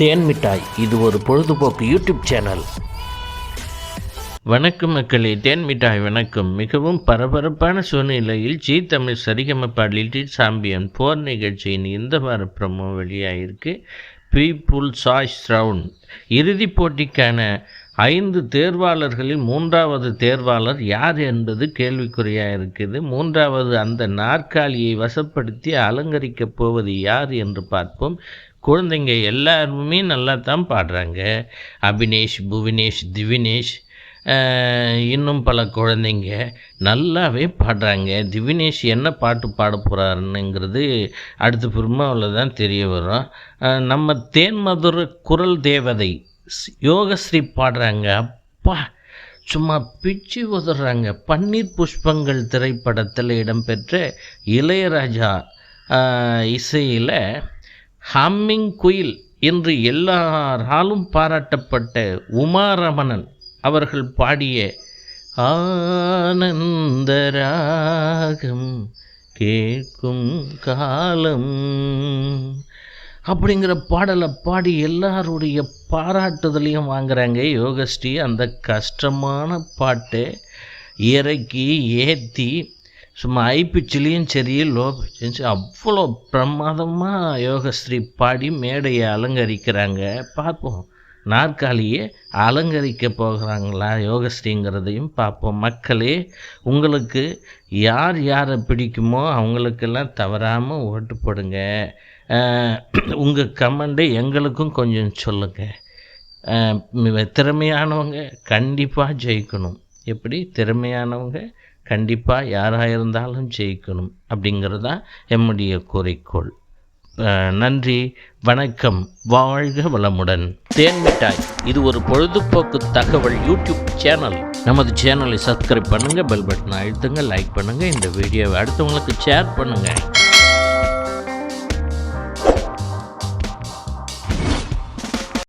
தேன் மிட்டாய். இது ஒரு பொழுதுபோக்கு யூடியூப் சேனல். வணக்கம் மக்களே தேன் மிட்டாய் வணக்கம். மிகவும் பரபரப்பான சூழ்நிலையில் ஜி தமிழ் சரிகம பாடலிட்டி சாம்பியன் போர் நிகழ்ச்சியின் இந்த வார பிரமோ வெளியாகிருக்கு பீப்புள் சாய்ஸ் ரவுண்ட். இறுதிப் போட்டிக்கான ஐந்து தேர்வாளர்களில் மூன்றாவது தேர்வாளர் யார் என்பது கேள்விக்குறியாக இருக்குது. மூன்றாவது அந்த நாற்காலியை வசப்படுத்தி அலங்கரிக்கப் போவது யார் என்று பார்ப்போம். குழந்தைங்க எல்லாருமே நல்லா தான் பாடுறாங்க. அபினேஷ் புவினேஷ் திவினேஷ் இன்னும் பல குழந்தைங்க நல்லாவே பாடுறாங்க. திவினேஷ் என்ன பாட்டு பாட போகிறாருங்கிறது அடுத்த பிறமாவில் தான் தெரிய வரும். நம்ம தேன்மதுர குரல் தேவதை யோகஸ்ரீ பாடுறாங்க. அப்பா சும்மா பிச்சு உதறாங்க. பன்னீர் புஷ்பங்கள் திரைப்படத்தில் இடம்பெற்ற இளையராஜா இசையில் ஹம்மிங் குயில் என்று எல்லாராலும் பாராட்டப்பட்ட உமாரமணன் அவர்கள் பாடிய ஆனந்தராகம் கேட்கும் காலம் அப்படிங்கிற பாடலை பாடி எல்லாருடைய பாராட்டுதலையும் வாங்குறாங்க. யோகஸ்ரீ அந்த கஷ்டமான பாட்டை இறக்கி ஏற்றி சும்மா ஹை பிச்சிலையும் சரி லோ பிச்சிலும் சரி அவ்வளோ பிரமாதமாக யோகஸ்ரீ பாடி மேடையை அலங்கரிக்கிறாங்க. பார்ப்போம். நாற்காலியே அலங்கரிக்க போகிறாங்களா யோகஸ்ரீங்கிறதையும் பார்ப்போம். மக்களே உங்களுக்கு யார் யாரை பிடிக்குமோ அவங்களுக்கெல்லாம் தவறாமல் ஓட்டு போடுங்க. உங்கள் கமெண்டை எங்களுக்கும் கொஞ்சம் சொல்லுங்கள் திறமையானவங்க கண்டிப்பாக ஜெயிக்கணும். எப்படி? திறமையானவங்க கண்டிப்பாக யாராக இருந்தாலும் ஜெயிக்கணும் அப்படிங்கிறது தான் எம்முடைய குறிக்கோள் நன்றி வணக்கம் வாழ்க வளமுடன். தேன் மிட்டாய் இது ஒரு பொழுதுபோக்கு தகவல் யூடியூப் சேனல். நமது சேனலை சப்ஸ்கிரைப் பண்ணுங்கள் பெல் பட்டனை அழுத்துங்க லைக் பண்ணுங்கள் இந்த வீடியோவை அடுத்தவங்களுக்கு ஷேர் பண்ணுங்கள்